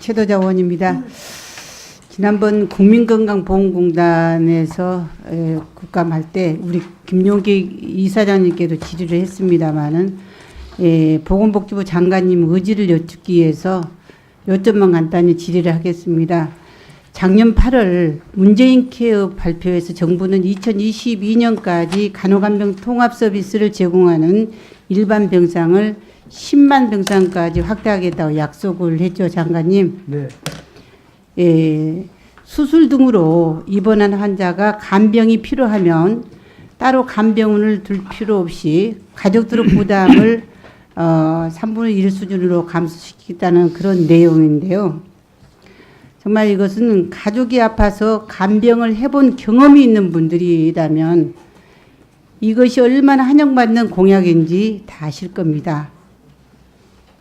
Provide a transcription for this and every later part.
최도자원입니다. 지난번 국민건강보험공단에서 에, 국감할 때 우리 김용기 이사장님께도 질의를 했습니다마는 예, 보건복지부 장관님 의지를 여쭙기 위해서 요점만 간단히 질의를 하겠습니다. 작년 8월 문재인 케어 발표에서 정부는 2022년까지 간호간병 통합 서비스를 제공하는 일반 병상을 10만 병상까지 확대하겠다고 약속을 했죠, 장관님. 네. 예, 수술 등으로 입원한 환자가 간병이 필요하면 따로 간병원을 둘 필요 없이 가족들의 부담을 어, 3분의 1 수준으로 감소시키겠다는 그런 내용인데요. 정말 이것은 가족이 아파서 간병을 해본 경험이 있는 분들이라면 이것이 얼마나 환영받는 공약인지 다 아실 겁니다.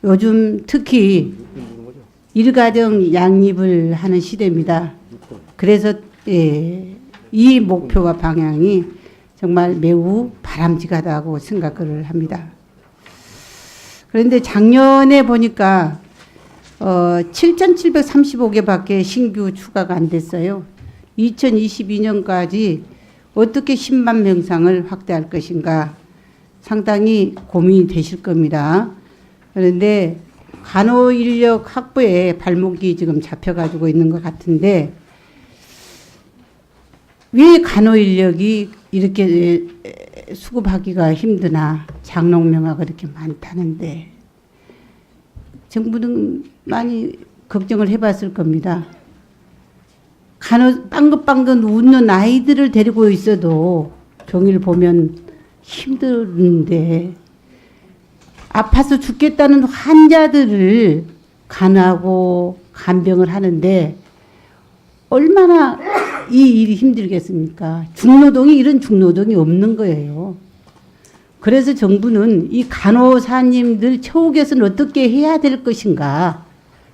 요즘 특히 일가정 양립을 하는 시대입니다. 그래서 예, 이 목표와 방향이 정말 매우 바람직하다고 생각을 합니다. 그런데 작년에 보니까 어, 7,735개밖에 신규 추가가 안 됐어요. 2022년까지 어떻게 10만 명상을 확대할 것인가 상당히 고민이 되실 겁니다. 그런데 간호 인력 확보에 발목이 지금 잡혀가지고 있는 것 같은데 왜 간호 인력이 이렇게 수급하기가 힘드나 장롱명화가 그렇게 많다는데 정부는 많이 걱정을 해봤을 겁니다. 간호 빵긋빵긋 웃는 아이들을 데리고 있어도 종일 보면 힘든데 아파서 죽겠다는 환자들을 간하고 간병을 하는데 얼마나 이 일이 힘들겠습니까? 중노동이 이런 중노동이 없는 거예요. 그래서 정부는 이 간호사님들 처우 개선 어떻게 해야 될 것인가,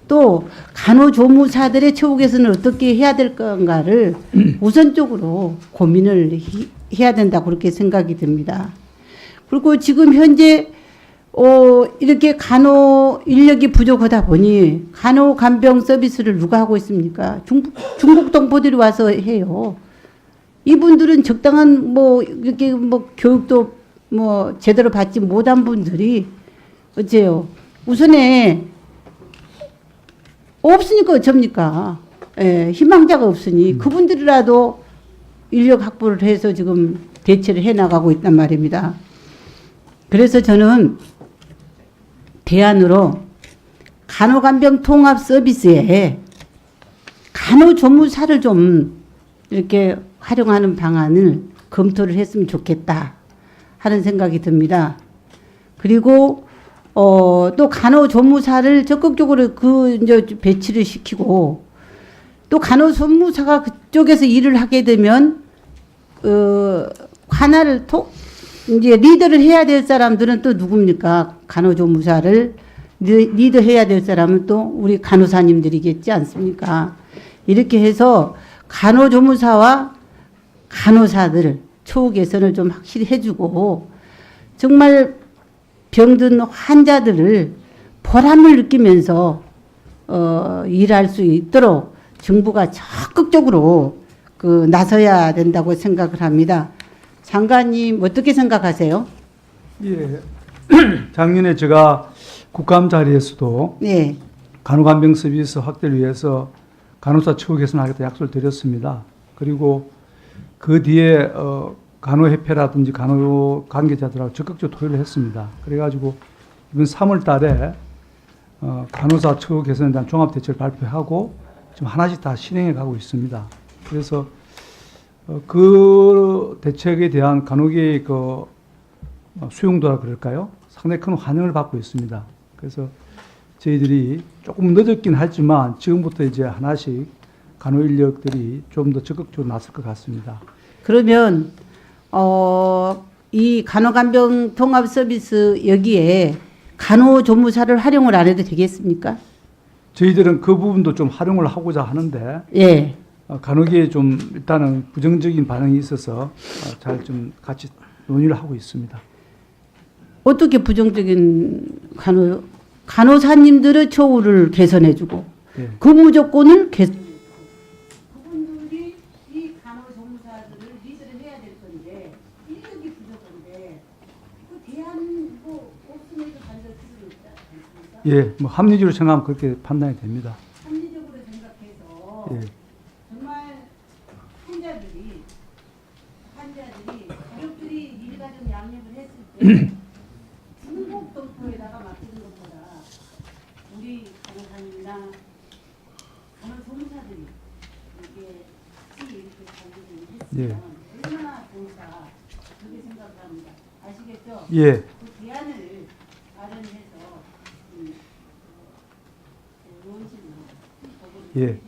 또 간호조무사들의 처우 개선을 어떻게 해야 될 건가를 우선적으로 고민을 히- 해야 된다고 그렇게 생각이 듭니다. 그리고 지금 현재 어, 이렇게 간호 인력이 부족하다 보니 간호 간병 서비스를 누가 하고 있습니까? 중국, 중국 동포들이 와서 해요. 이분들은 적당한 뭐 이렇게 뭐 교육도 뭐 제대로 받지 못한 분들이 어째요? 우선에 없으니까 어쩝니까? 예, 희망자가 없으니 그분들이라도 인력 확보를 해서 지금 대체를 해 나가고 있단 말입니다. 그래서 저는 대안으로 간호간병 통합 서비스에 간호조무사를 좀 이렇게 활용하는 방안을 검토를 했으면 좋겠다 하는 생각이 듭니다. 그리고 어, 또 간호조무사를 적극적으로 그 이제 배치를 시키고 또 간호조무사가 그쪽에서 일을 하게 되면 어, 하나를 톡 이제 리더를 해야 될 사람들은 또 누굽니까? 간호조무사를 리- 리더 해야 될 사람은 또 우리 간호사님들이겠지 않습니까? 이렇게 해서 간호조무사와 간호사들 처우 개선을 좀 확실히 해주고 정말 병든 환자들을 보람을 느끼면서 어, 일할 수 있도록 정부가 적극적으로 그 나서야 된다고 생각을 합니다. 장관님 어떻게 생각하세요? 예. 작년에 제가 국감 자리에서도 네, 간호간병 서비스 확대를 위해서 간호사 처우 개선하겠다 약속을 드렸습니다. 그리고 그 뒤에 어, 간호협회라든지 간호 관계자들하고 적극적으로 토의를 했습니다. 그래가지고 이번 3월 달에 어, 간호사 처우 개선에 대한 종합 대책을 발표하고 지금 하나씩 다 실행해 가고 있습니다. 그래서 어, 그 대책에 대한 간호계의 그 어, 수용도라 그럴까요? 상당히 큰 환영을 받고 있습니다. 그래서 저희들이 조금 늦었긴 하지만 지금부터 이제 하나씩 간호 인력들이 좀 더 적극적으로 나설 것 같습니다. 그러면 어, 이 간호간병 통합 서비스 여기에 간호조무사를 활용을 안 해도 되겠습니까? 저희들은 그 부분도 좀 활용을 하고자 하는데 예. 어, 간호계에 좀 일단은 부정적인 반응이 있어서 잘 좀 같이 논의를 하고 있습니다. 어떻게 부정적인 간호 간호사님들의 처우를 개선해주고 예. 근무 조건을 개... 그분들이 이 간호조무사들을 리드를 해야 될 건데 인력이 부족한데 그 대안 뭐 없음에도 반대할 필요는 있지 않습니까? 예, 뭐 합리적으로 생각하면 그렇게 판단이 됩니다. 합리적으로 생각해서 예. 정말 환자들이 환자들이 가족들이 일가족 양립을 했을 때 중국 동포에다가 맡기는 것보다 우리 간호사님이나 간호조무사들이 이게 같이 이렇게 관리를 했으면 예. 얼마나 좋을까 그렇게 생각을 합니다. 아시겠죠? 예, 그 대안을 마련해서 음, 예.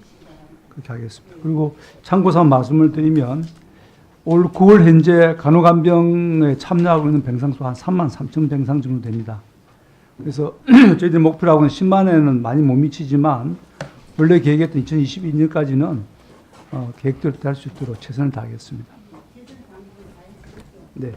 그렇게 하겠습니다. 그리고 참고삼아 말씀을 드리면 올 9월 현재 간호간병에 참여하고 있는 병상수 한 3만 3천 병상 정도 됩니다. 그래서 저희들 목표라고는 10만에는 많이 못 미치지만 원래 계획했던 2022년까지는 어, 계획대로 할 수 있도록 최선을 다하겠습니다. 네.